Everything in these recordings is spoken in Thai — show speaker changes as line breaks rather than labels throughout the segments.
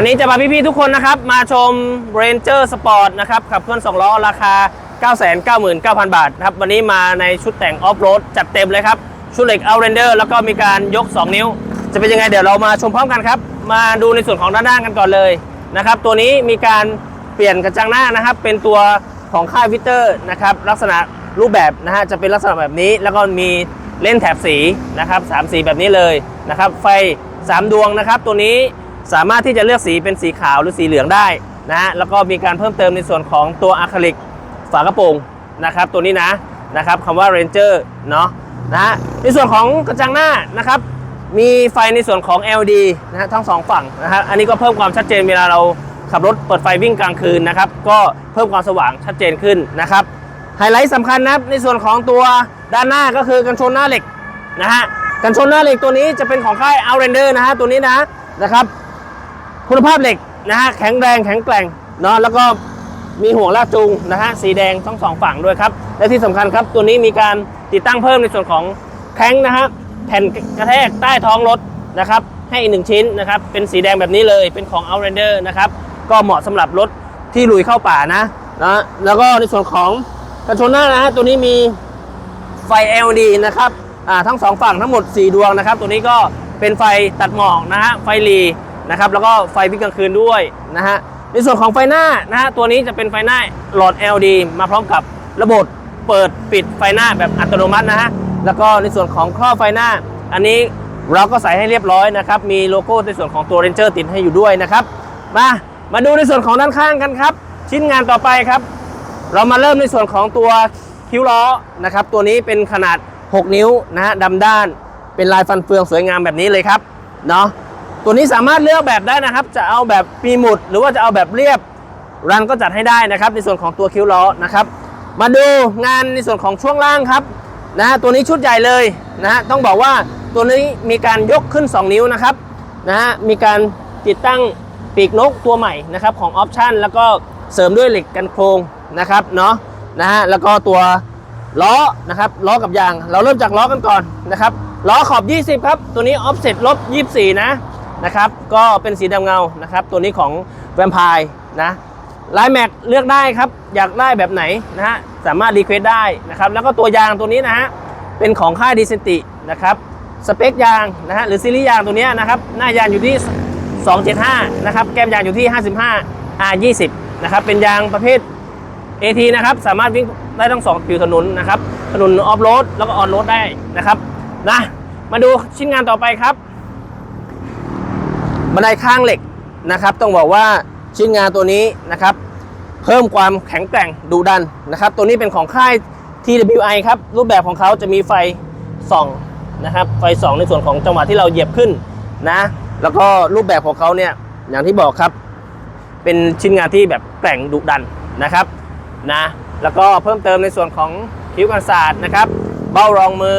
วันนี้จะพาพี่ๆทุกคนนะครับ มาชม Ranger Sport นะครับ ขับเคลื่อน2ล้อราคา 999,000 บาทนะครับ วันนี้มาในชุดแต่งออฟโรดจัดเต็มเลยครับ ชุดเหล็ก Outlander แล้วก็มีการยก 2 นิ้ว จะเป็นยังไงเดี๋ยวเรามาชมพร้อมกันครับ มาดูในส่วนของด้านหน้ากันก่อนเลยนะครับ ตัวนี้มีการเปลี่ยนกระจังหน้านะครับ เป็นตัวของค่ายวิเตอร์นะครับ ลักษณะรูปแบบนะฮะจะเป็นลักษณะแบบนี้ แล้วก็มีเล่นแถบสีนะครับสามสีแบบนี้เลยนะครับ ไฟ 3 ดวงนะครับ ตัวนี้ สามารถที่จะเลือกสีเป็นสีขาวหรือสีเหลืองได้นะฮะแล้วก็มีการเพิ่มเติมในส่วนของตัวอะคริลิกฝากระโปรงนะครับ ตัวนี้นะนะครับคำว่า Ranger เนาะนะฮะในส่วนของกระจังหน้านะครับมีไฟในส่วนของ LED นะฮะทั้งสองฝั่งนะฮะอันนี้ก็เพิ่มความชัดเจนเวลาเราขับรถเปิดไฟวิ่งกลางคืนนะครับก็เพิ่มความสว่างชัดเจนขึ้นนะครับไฮไลท์สำคัญนะครับในส่วนของตัวด้านหน้าก็คือกันชนหน้าเหล็กนะฮะกันชนหน้าเหล็กตัวนี้จะเป็นของค่าย Outlander นะฮะตัวนี้นะนะครับ คุณภาพเหล็กนะฮะแข็งแรงแข็งแกร่งเนาะแล้วก็มีห่วงลากจูงนะฮะสีแดงทั้งสองฝั่งด้วยครับ และที่สำคัญครับตัวนี้มีการติดตั้งเพิ่มในส่วนของแข้งนะฮะแผ่นกระแทกใต้ท้องรถนะครับให้อีกหนึ่งชิ้นนะครับเป็นสีแดงแบบนี้เลยเป็นของ Outlander นะครับก็เหมาะสำหรับรถที่ลุยเข้าป่านะนะแล้วก็ในส่วนของกระชนหน้านะฮะตัวนี้มีไฟ LED นะครับอ่าทั้งสองฝั่งทั้งหมด 4 ดวงนะครับ ตัวนี้ก็เป็นไฟตัดหมอกนะฮะไฟหลี นะครับแล้วก็ไฟวิ่งกลางคืนด้วยนะฮะในส่วนของไฟหน้านะฮะตัวนี้จะเป็นไฟหน้าหลอด LED มาพร้อมกับระบบเปิดปิดไฟหน้าแบบอัตโนมัตินะฮะแล้วก็ในส่วนของครอบไฟหน้า อันนี้เราก็ใส่ให้เรียบร้อยนะครับมีโลโก้ในส่วนของตัว Ranger ติดให้อยู่ด้วยนะครับมามาดูในส่วนของด้านข้างกันครับ ชิ้นงานต่อไปครับ เรามาเริ่มในส่วนของตัวคิ้วล้อนะครับตัวนี้เป็นขนาด 6 นิ้วนะฮะดำด้านเป็นลายฟันเฟืองสวยงามแบบนี้เลยครับเนาะ ตัวนี้สามารถเลือกแบบได้นะครับ จะเอาแบบปีหมุด หรือว่าจะเอาแบบเรียบรันก็จัดให้ได้นะครับ ในส่วนของตัวคิ้วล้อนะครับ มาดูงานในส่วนของช่วงล่างครับนะตัวนี้ชุดใหญ่เลยนะฮะต้องบอกว่าตัวนี้มีการยกขึ้น 2 นิ้วนะครับนะฮะมีการติดตั้งปีกนกตัวใหม่นะครับของออปชันแล้วก็เสริมด้วยเหล็กกันโครงนะครับเนาะนะฮะแล้วก็ตัวล้อนะครับล้อกับยาง เราเริ่มจากล้อกันก่อนนะครับล้อขอบ 20 ครับ ตัวนี้ออฟเซ็ตลบ 24 นะ นะครับ ก็เป็นสีดำเงานะครับ ตัวนี้ของแวมไพร์นะลายแม็กเลือกได้ครับ อยากได้แบบไหนนะฮะสามารถรีเควสได้นะครับ แล้วก็ตัวยางตัวนี้นะฮะเป็นของค่ายดีเซนตินะครับสเปคยางนะฮะหรือซีรีส์ยางตัวนี้นะครับหน้ายางอยู่ที่ 275 นะครับ แก้มยางอยู่ที่ 55 R20 นะครับ เป็นยางประเภท AT นะครับ สามารถวิ่งได้ทั้งสองผิวถนนนะครับถนนออฟโรดแล้วก็ออนโรดได้นะครับนะมาดูชิ้นงานต่อไปครับ บันไดข้างเหล็กนะครับ ต้องบอกว่าชิ้นงานตัวนี้นะครับ เพิ่มความแข็งแกร่งดุดันนะครับ ตัวนี้เป็นของค่าย TWI ครับ รูปแบบของเขาจะมีไฟส่องนะครับ ไฟส่องในส่วนของจังหวะที่เราเหยียบขึ้นนะ แล้วก็รูปแบบของเขาเนี่ยอย่างที่บอกครับ เป็นชิ้นงานที่แบบแกร่งดุดันนะครับนะแล้วก็เพิ่มเติมในส่วนของคิ้วกันศาสตร์นะครับ เบ้ารองมือ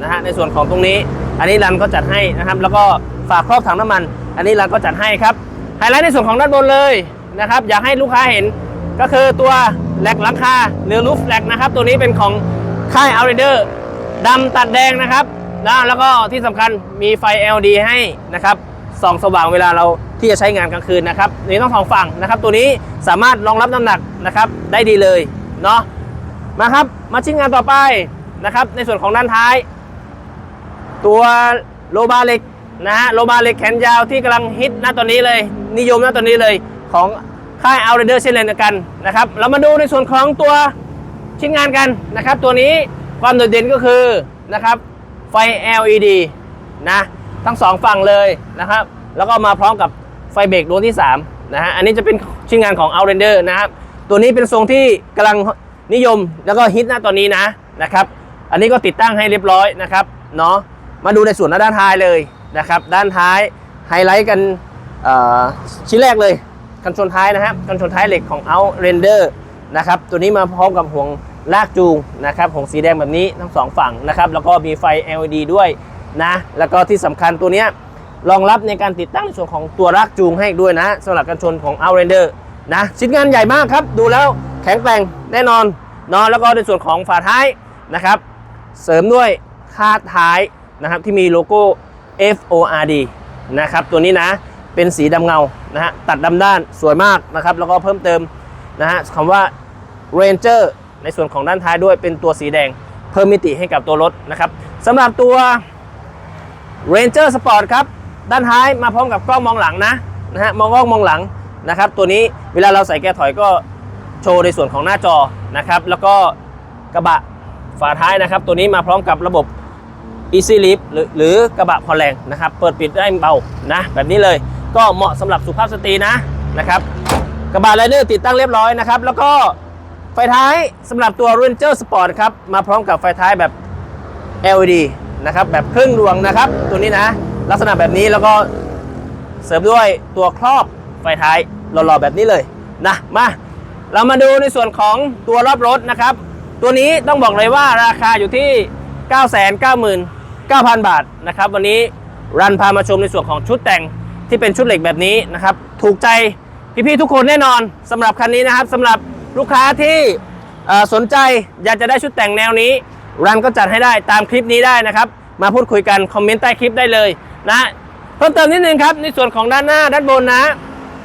นะฮะในส่วนของตรงนี้ อันนี้รันก็จัดให้นะครับ แล้วก็ ฝากครอบถังน้ำมัน อันนี้รันก็จัดให้ครับไฮไลท์ในส่วนของด้านบนเลยนะครับ อยากให้ลูกค้าเห็นก็คือตัวแหลกหลังคาหรือลูฟแหลกนะครับ ตัวนี้เป็นของค่าย Outrider ดำตัดแดงนะครับนะแล้วก็ที่สำคัญมีไฟ LED ให้นะครับส่องสว่างเวลาเราที่จะใช้งานกลางคืนนะครับนี่ต้องสองฝั่งนะครับ ตัวนี้สามารถรองรับน้ำหนักนะครับได้ดีเลยเนาะมาครับมาชิ้นงานต่อไปนะครับ ในส่วนของด้านท้าย ตัวโลบาเหล็ก นะฮะโลบาเหล็กแขนยาวที่กำลังฮิตณตอนนี้เลย นิยมณตอนนี้เลยของค่ายเอาเรเดอร์เช่นเดียวกันนะครับเรามาดูในส่วนของตัวชิ้นงานกันนะครับ ตัวนี้ความโดดเด่นก็คือนะครับไฟ LED นะทั้งสองฝั่งเลยนะครับ แล้วก็มาพร้อมกับไฟเบรกดวงที่3นะฮะอันนี้จะเป็นชิ้นงานของ Outlander นะครับ ตัวนี้เป็นทรงที่กำลังนิยมแล้วก็ฮิตณตอนนี้นะนะครับ อันนี้ก็ติดตั้งให้เรียบร้อยนะครับเนาะมาดูในส่วนด้านท้ายเลย นะครับ ด้านท้ายไฮไลท์กันชิ้นแรกเลยกันชนท้ายนะครับกันชนท้ายเหล็กของ Outrender นะครับตัวนี้มาพร้อมกับห่วงลากจูงนะครับห่วงสีแดงแบบนี้ทั้งสองฝั่งนะครับแล้วก็มีไฟ LED ด้วยนะแล้วก็ที่สำคัญตัวนี้รองรับในการติดตั้งในส่วนของตัวลากจูงให้ด้วยนะสำหรับกันชนของ Outrender นะชิ้นงานใหญ่มากครับ ดูแล้วแข็งแกร่งแน่นอนเนาะแล้วก็ในส่วนของฝาท้ายนะครับ เสริมด้วยคาดท้ายนะครับที่มีโลโก้ FORD นะครับตัวนี้นะเป็นสีดำเงานะฮะตัดดำด้านสวยมากนะครับแล้วก็เพิ่มเติมนะฮะคำว่า Ranger ในส่วนของด้านท้ายด้วยเป็นตัวสีแดงเพิ่มมิติให้กับตัวรถนะครับสำหรับตัว Ranger Sport ครับด้านท้ายมาพร้อมกับกล้องมองหลังนะนะฮะมองกล้องมองหลังนะครับตัวนี้เวลาเราใส่แกถอยก็โชว์ในส่วนของหน้าจอนะครับแล้วก็กระบะฝาท้ายนะครับ ตัวนี้มาพร้อมกับระบบ Easy Lift หรือกระบะผ่อแรงนะครับ เปิดปิดได้เบานะแบบนี้เลยก็เหมาะสำหรับสุภาพสตรีนะนะครับกระบะไลเนอร์ติดตั้งเรียบร้อยนะครับ แล้วก็ไฟท้ายสำหรับตัว Ranger Sport ครับ มาพร้อมกับไฟท้ายแบบ LED นะครับ แบบครึ่งดวงนะครับ ตัวนี้นะ ลักษณะแบบนี้แล้วก็เสริมด้วยตัวครอบไฟท้ายหล่อๆแบบนี้เลยนะมาเรามาดูในส่วนของตัวรอบรถนะครับ ตัวนี้ต้องบอกเลยว่าราคาอยู่ที่ 9,000 บาทนะครับวันนี้รันพามาชมในส่วนของชุดแต่งที่เป็นชุดเหล็กแบบนี้นะครับ ถูกใจพี่ๆทุกคนแน่นอนสำหรับคันนี้นะครับสำหรับลูกค้าที่สนใจอยากจะได้ชุดแต่งแนวนี้ รันก็จัดให้ได้ตามคลิปนี้ได้นะครับ มาพูดคุยกันคอมเมนต์ใต้คลิปได้เลยนะเพิ่มเติมนิดนึงครับในส่วนของด้านหน้าด้านบนนะ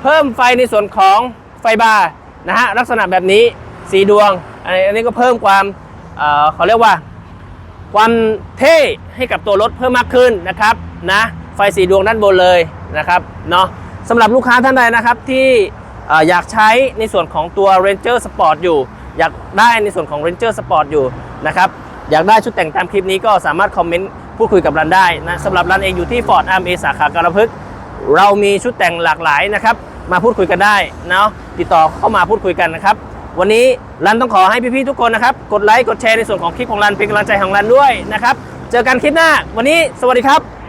เพิ่มไฟในส่วนของไฟบาร์นะฮะลักษณะแบบนี้สีดวงอันนี้อันนี้ก็เพิ่มความเอ่อเขาเรียกว่า ความเท่ให้กับตัวรถเพิ่มมากขึ้นนะครับนะไฟสีดวงด้านบนเลยนะครับเนาะสำหรับลูกค้าท่านใดนะครับที่ออยากใช้ในส่วนของตัว Ranger Sport อยู่ อยากได้ในส่วนของ Ranger Sport อยู่นะครับอยากได้ชุดแต่งตามคลิปนี้ก็สามารถคอมเมนต์พูดคุยกับรันได้นะสำหรับรันเองอยู่ที่ Ford Arm A สาขาการพฤกเรามีชุดแต่งหลากหลายนะครับมาพูดคุยกันได้เนาะติดต่อเข้ามาพูดคุยกันนะครับวันนี้รันต้องขอให้พี่ๆทุกคนนะครับ กดไลค์ กดแชร์ในส่วนของคลิปของรันเป็นกำลังใจของรันด้วยนะครับ เจอกันคลิปหน้า วันนี้สวัสดีครับ